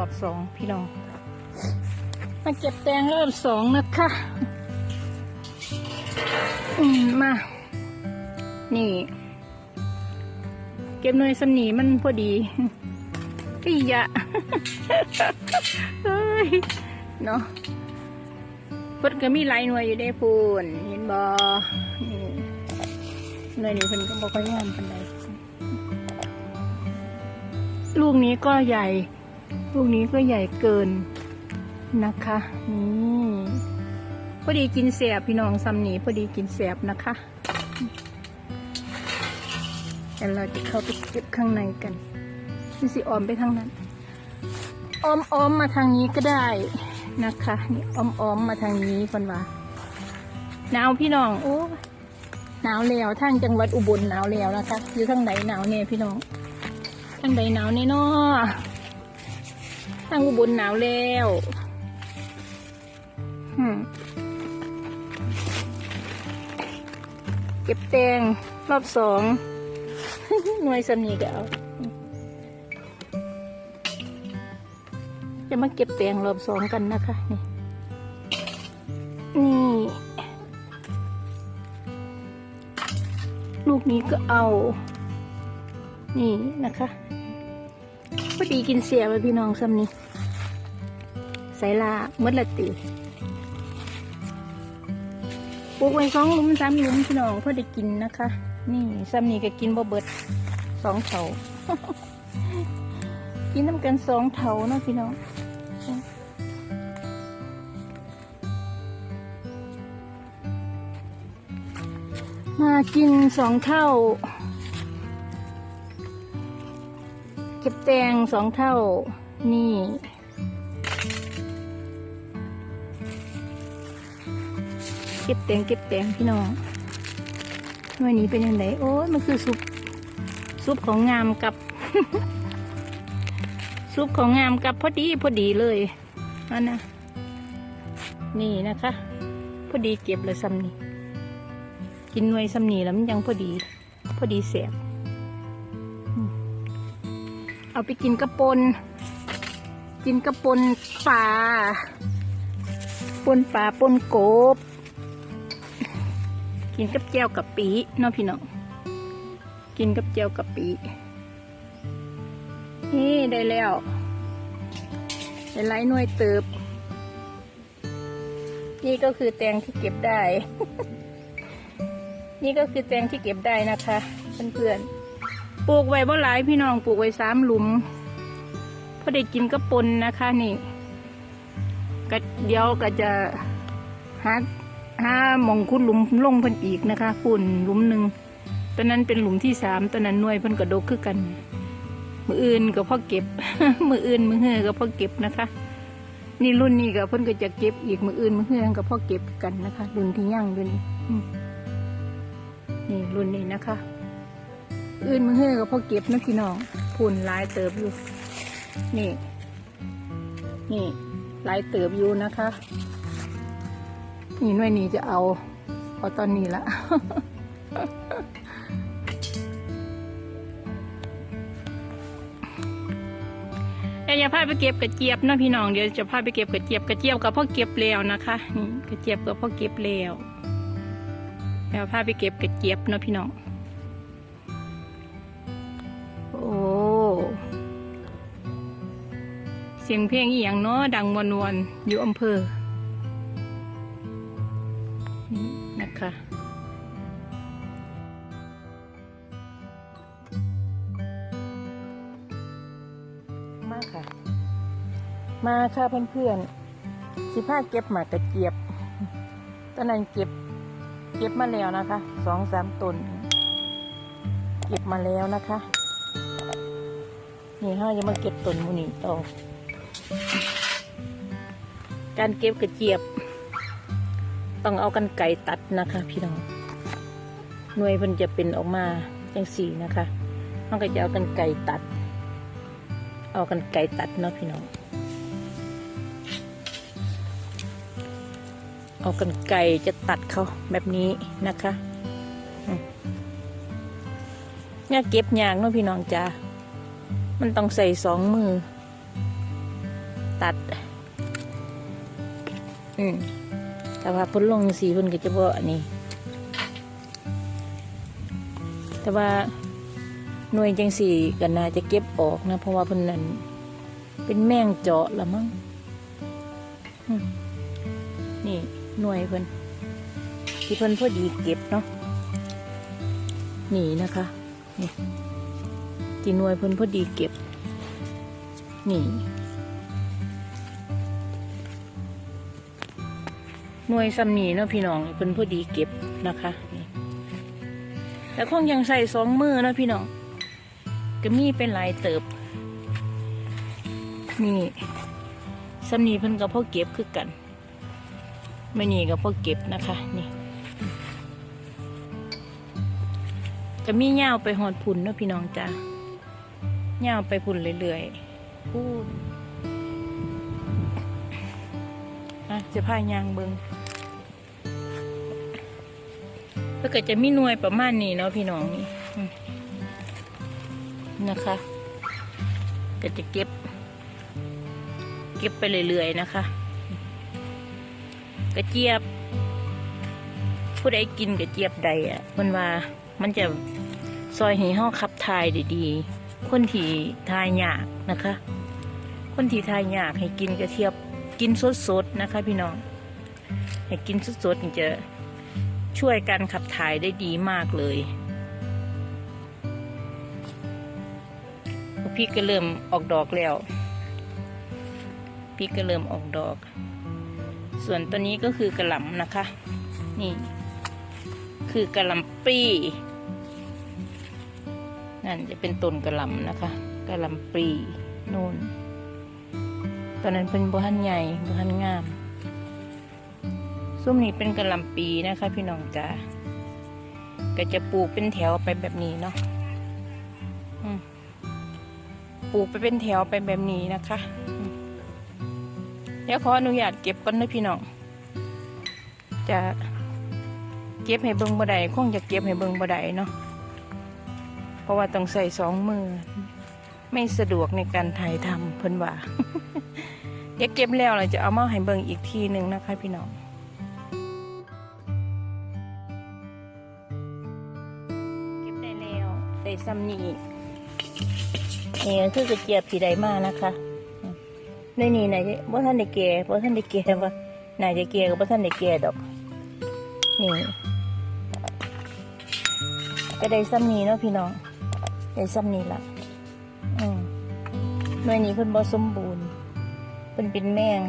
อบสองพี่น้อง มาเก็บแตงรอบสองนะคะ อืมมา นี่ เก็บหน่วยสนีมันพอดีอียะเฮ้ย เนาะเพิ่นก็มีหลายหน่วยอยู่ได้พูนเห็นบ่นี่หน่วยนี้เพิ่นก็บ่ค่อยงามปานใดลูกนี้ก็ใหญ่ ลูกนี้ก็ใหญ่เกินนะคะนี่พอดีกินแสบพี่น้องซ้ำนี้พอดีกินแสบนะคะเดี๋ยวเราจะเข้าไปเก็บข้างในกันนี่สิออมไปทางนั้นออมออมมาทางนี้ก็ได้นะคะนี่ออมออมมาทางนี้คนว่าหนาวพี่น้องโอ้หนาวแล้วทางจังหวัดอุบลหนาวแล้วนะคะอยู่ทางไหนหนาวเนี่ยพี่น้องทางไหนหนาวเนี่ยนาะ ทางอุบลหนาวแล้วเก็บแตงรอบสองหน่วยสนีก็เอาจะมาเก็บแตงรอบสองกันนะคะ นี่นี่ ลูกนี้ก็เอา นี่นะคะ พอดีกินเสียไปพี่น้องซ้ำนี้ใส่ลาเมื่อละตีปลูกไว้สองลุมสามลุมพี่น้องเพื่อได้กินนะคะ นี่ซ้ำนี้ก็กินบ่เบิดสองเถากินน้ำกันสองเถาเนาะพี่น้องมากินสองเท่า บแตงสองเท่านี่ เก็บแตงเก็บแตงพี่น้องหน่วยนี้เป็นยังไงโอ้ยมันคือซุปซุปของงามกับ ซุปของงามกับพอดีพอดีเลยอันนะนี่นะคะ พอดีเก็บเลยซ้ำนี่กินหน่วยซ้ำนี่แล้วมันยังพอดี พอดีเสียบ เอาไปกินกระปนกินกระปนปลาปนปลาปนกบ กินกับแจวกับปีเนาะพี่น้องกินกับแจวกับปีนี่ได้แล้วได้ไล่หน่วยเติบ นี่ก็คือแตงที่เก็บได้ นี่ก็คือแตงที่เก็บได้นะคะ เพื่อนๆ ปลูกไว้บ่หลายพี่น้องปลูกไว้สามหลุมพอได้กินกระปนนะคะนี่ก็เดี๋ยวก็จะหาหามองคุดหลุมลงพิ่นอีกนะคะปุ่นหลุมหนึ่งตอนนั้นเป็นหลุมที่สามตอนนั้นหน่วยพิ่นกระดกคือกัน มืออื่นก็พ่อเก็บ มืออื่นมือเฮือก็พ่อเก็บนะคะ นี่รุ่นนี้ก็เพิ่นก็จะเก็บอีกมืออื่นมือเฮือก็พ่อเก็บกันนะคะ รุ่นที่ย่างรุ่นนี้นี่รุ่นนี้นะคะ อื่นมือเฮือกับพ่อเก็บนะพี่น้องพูนลายเติบอยู่ นี่ นี่ลายเติบอยู่นะคะ นี่หน่วยนี้จะเอาเอาตอนนี้ละเดี๋ยวจะพาไปเก็บกระเจี๊ยบนะพี่น้องเดี๋ยวจะพาไปเก็บกระเจี๊ยบกระเจี๊ยบกับพ่อเก็บแล้วนะคะนี่กระเจี๊ยบกับพ่อเก็บแล้วเดี๋ยวพาไปเก็บกระเจี๊ยบนะพี่น้อง สียงเพลงอีหยังเนาะดังวนวนๆอยู่อำเภอนี่นะคะมาค่ะ มาค่ะเพื่อนๆสิพาเก็บหมากกระเจี๊ยบตอนนั้นเก็บ เก็บมาแล้วนะคะสองสามต้นเก็บมาแล้วนะคะ นี่ห้าจะมาเก็บต้นมูนี่ต่อ การเก็บกระเจี๊ยบ ต้องเอากันไก่ตัดนะคะ พี่น้องหน่วยมันจะเป็นออกมาจังสี่นะคะมันก็จะเอากันไก่ตัด เอากันไก่ตัดเนาะพี่น้องเอากันไก่จะตัดเขาแบบนี้นะคะเนี่ยเก็บยางเนาะพี่น้องจ้ามันต้องใส่สองมือ ตัดอืมแต่ว่าเพ้นลงสีเพ้นก็จะบ่อันนี้ แต่ว่าหน่วยจังสีก็น่าจะเก็บออกนะ เพราะว่าเพิ่นนั้นเป็นแมงเจาะละมั้งอืมนี่หน่วยเพิ่นที่เพิ่นพอดีเก็บเนาะนี่นะคะนี่ที่หน่วยเพิ่นพอดีเก็บ นี่ หน่วยซ้ำนีเนาะพี่น้องเพิ่นพอดีเก็บนะคะนี่แต่คงยังใส่สองมือนะพี่น้องก็มีเป็นหลายเติบ นี่ซ้ำนีเพิ่นก็พอเก็บคือกันไม่นี่ก็พอเก็บนะคะนี่ก็มีเงาไปหอดพุ่นเนาะพี่น้องจ้าเงาไปพุ่นเรื่อยๆพูดอะจะพายางเบิง แล้วก็จะมีหน่วยประมาณนี้เนาะพี่น้องนี่นะคะ ก็จะเก็บ เก็บไปเรื่อยๆนะคะ กระเจี๊ยบ ผู้ใดกินกระเจี๊ยบใดอะมันว่ามันจะซอยห้ห้าขับทายด้ดีคนที่ทายยากนะคะ คนที่ทายยากให้กินกระเทียบกินสดๆนะคะ พี่น้อง ให้กินสดๆมันจะ ช่วยการขับถ่ายได้ดีมากเลยพริกก็เริ่มออกดอกแล้วพริกก็เริ่มออกดอก ส่วนตัวนี้ก็คือกระหล่ำนะคะ นี่ คือกระหล่ำปลีนั่นจะเป็นต้นกระหล่ำนะคะกระหล่ำปลีนู่นตอนนั้นเป็นบัวหันใหญ่บัวหันงาม ซุ้มนี้เป็นกระลำปีนะคะ พี่น้องจ๋าก็จะปลูกเป็นแถวไปแบบนี้เนาะปลูกไปเป็นแถวไปแบบนี้นะคะอืมเดี๋ยวขออนุญาตเก็บก่อนนะพี่น้อง จะเก็บให้เบิงบ่ได้คงจะเก็บให้เบิงบ่ได้เนาะ เพราะว่าต้องใส่สองมือ ไม่สะดวกในการถ่ายทำเพิ่นว่าเดี๋ยวเก็บแล้วเราจะเอามาให้เบิงอีกทีหนึ่งนะคะ พี่น้อง ซ้ำนี่นี่คือกระเจี๊ยบที่ได้มานะคะในนี่ไหนว่ท่านได้แก่ว่ท่านได้แก่ว่าไหนจะแก่กับว่าท่านได้แก่ดอก นี่ก็ได้ซ้ำนี้เนาะพี่น้องได้ซ้ำนี้ละอืมหน่วยนี้เพิ่นบ่สมบูรณ์เพิ่นเป็นแมง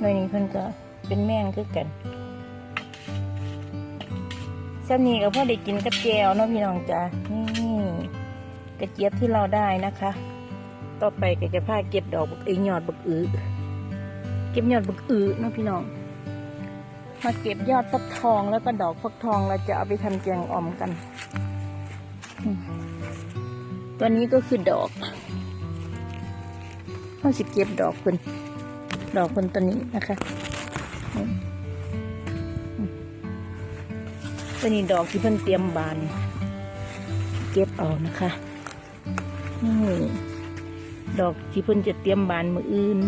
หน่วยนี้เพิ่นก็เป็นแมงคือกัน ซ้ำนี้ก็พอได้กินกับแจวเนาะพี่น้องจ้านี่กระเจี๊ยบที่เราได้นะคะ ต่อไปก็จะพาเก็บดอกบักเอยยอดบักอือเก็บยอดบักอือเนาะพี่น้องมาเก็บยอดฟักทองแล้วก็ดอกฟักทองเราจะเอาไปทำแกงอ่อมกัน ตัวนี้ก็คือดอกเราสิเก็บดอกคนดอกคนตัวนี้นะคะ ตัวนี้ดอกที่เพิ่นเตรียมบาน เก็บเอานะคะนี่ดอกที่เพิ่นจะเตรียมบานมืออื่น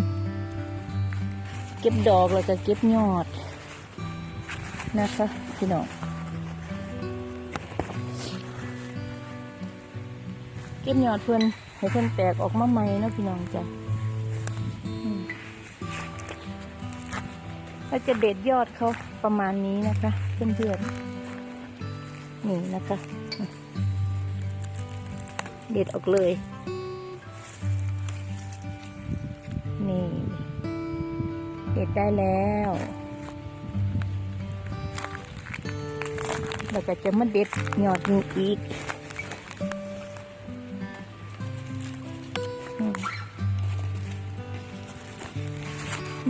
เก็บดอกแล้วก็เก็บยอด นะคะพี่น้องเก็บยอดเพิ่นให้เพิ่นแตกออกมาใหม่นะพี่น้องจ้ะอืมก็จะเด็ดยอดเขาประมาณนี้นะคะ เพื่อนๆ นี่นะคะ เด็ดออกเลย นี่ เด็ดได้แล้วแล้วก็จะมาเด็ดยอดนี้อีก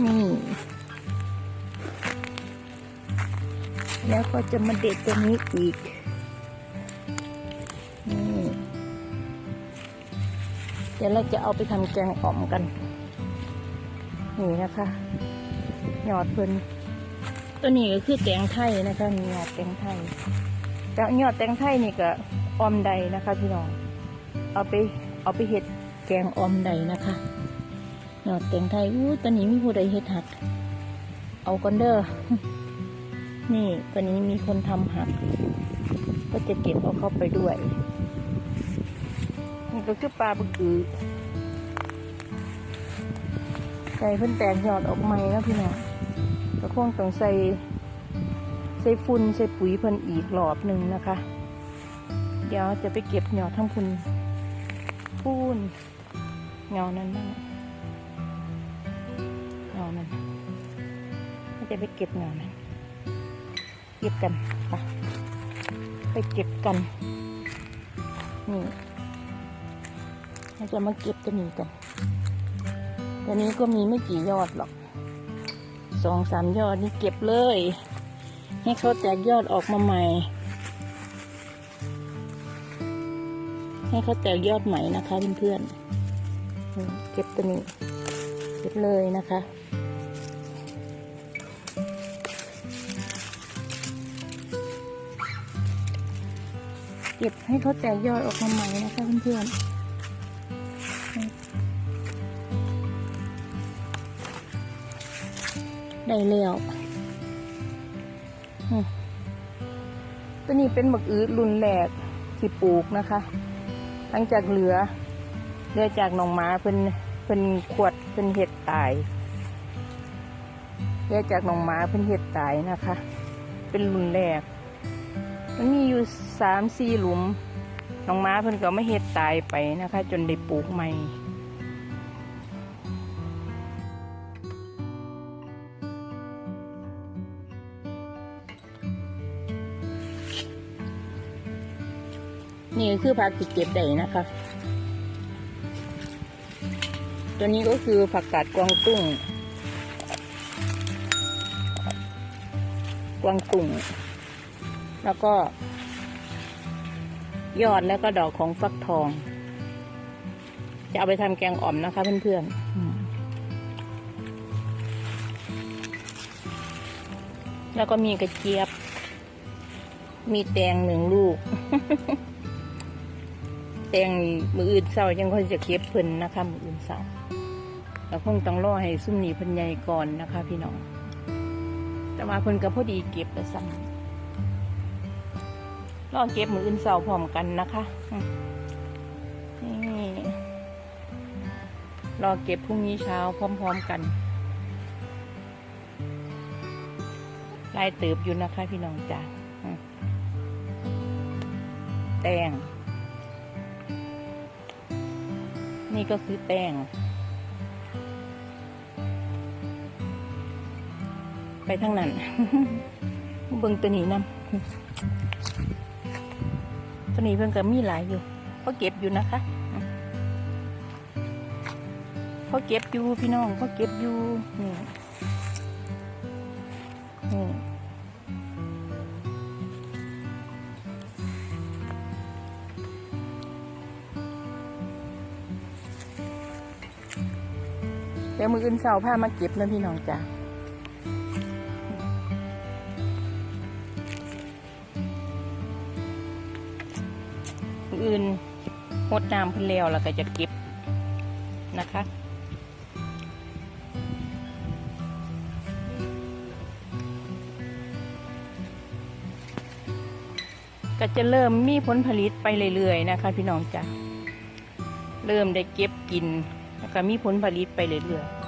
นี่ แล้วก็จะมาเด็ดตัวนี้อีก ดี๋ยวเราจะเอาไปทำแกงอ่อมกัน นี่นะคะหยอดเพิ่นตัวนี้ก็คือแตงไทยนะคะนี่หยอดแตงไทยแต่หยอดแตงไทยนี่ก็ออมใดนะคะ พี่น้องเอาไปเอาไปเห็ดแกงออมใดนะคะยอดแตงไทยอู้ตอนนี้มีผู้ใดเฮ็ดหัก เอากันเด้อนี่ตอนนี้มีคนทำหัก ก็จะเก็บเอาเข้าไปด้วย นี่ก็คือปลาบึกอือไก่เพิ่นแตกยอดออกใหม่แล้วพี่น้องก็คงต้องใส่ใส่ฝุ่นใส่ปุ๋ยเพิ่นอีกรอบหนึ่งนะคะ เดี๋ยวจะไปเก็บหยอดทั้งพุ่นพูนเงานั้นนั่นเงานั้นจะไปเก็บเงานั้นเก็บกันไปไปเก็บกันนี่ เราจะมาเก็บตัวนี้กันตัวนี้ก็มีไม่กี่ยอดหรอกสองสามยอดนี่เก็บเลย ให้เขาแตกยอดออกมาใหม่ ให้เขาแตกยอดใหม่นะคะเพื่อนๆเก็บตัวนี้ เก็บเลยนะคะเก็บให้เขาแตกยอดออกมาใหม่นะคะเพื่อนๆ ได้แล้วตัวนี้เป็นหมึกอืดรุ่นแรกที่ปลูกนะคะ หลังจากเหลือเหลือจากหนองม้าเพิ่นเพิ่นขวดเพิ่นเห็ดตายเหลือจากหนองม้าเพิ่นเห็ดตายนะคะ เป็นรุ่นแรก มันมีอยู่สามสี่หลุมน้องม้าเพิ่นก็ไม่เฮ็ดตายไปนะคะ จนได้ปลูกใหม่ นี่คือผักที่เก็บได้นะคะ ตัวนี้ก็คือผักกาดกวางตุ้ง กวางตุ้ง แล้วก็ ยอดแล้วก็ดอกของฟักทอง จะเอาไปทำแกงอ่อมนะคะเพื่อนๆอืมแล้วก็มีกระเจี๊ยบ มีแตงหนึ่งลูก ตงมืออื่นเศร้ายังค่อยจะเก็บเพิ่นนะคะมืออื่นเศร้าเราคงต้องรอให้ซุ่มหนีพิ่นใหญ่ก่อนนะคะ พี่น้องแต่ว่าเพิ่นก็พอดีเก็บแล้วซ้ำรอเก็บมืออื่นเสาพร้อมกันนะคะนี่รอเก็บพรุ่งนี้เช้าพร้อม ๆกันลายเติบอยู่นะคะ พี่น้องจ้าแตง นี่ก็คือแตงไปทางนั้นเบิ่งตัวนี้นำตัวนี้เพิ่งก็มีหลายอยู่เขาเก็บอยู่นะคะอืมเขาเก็บอยู่พี่น้องเขาเก็บอยู่นี่นี่ ดี๋ยวมืออื่นเสาผ้ามาเก็บแล้วพี่น้องจ้ะอื่นหดน้ำพิ่นแล้วแล้วก็จะเก็บนะคะก็จะเริ่มมีผลผลิตไปเรื่อยๆนะคะ พี่น้องจ้ะเริ่มได้เก็บกิน แล้วก็มีผลผลิตไปเรื่อยๆ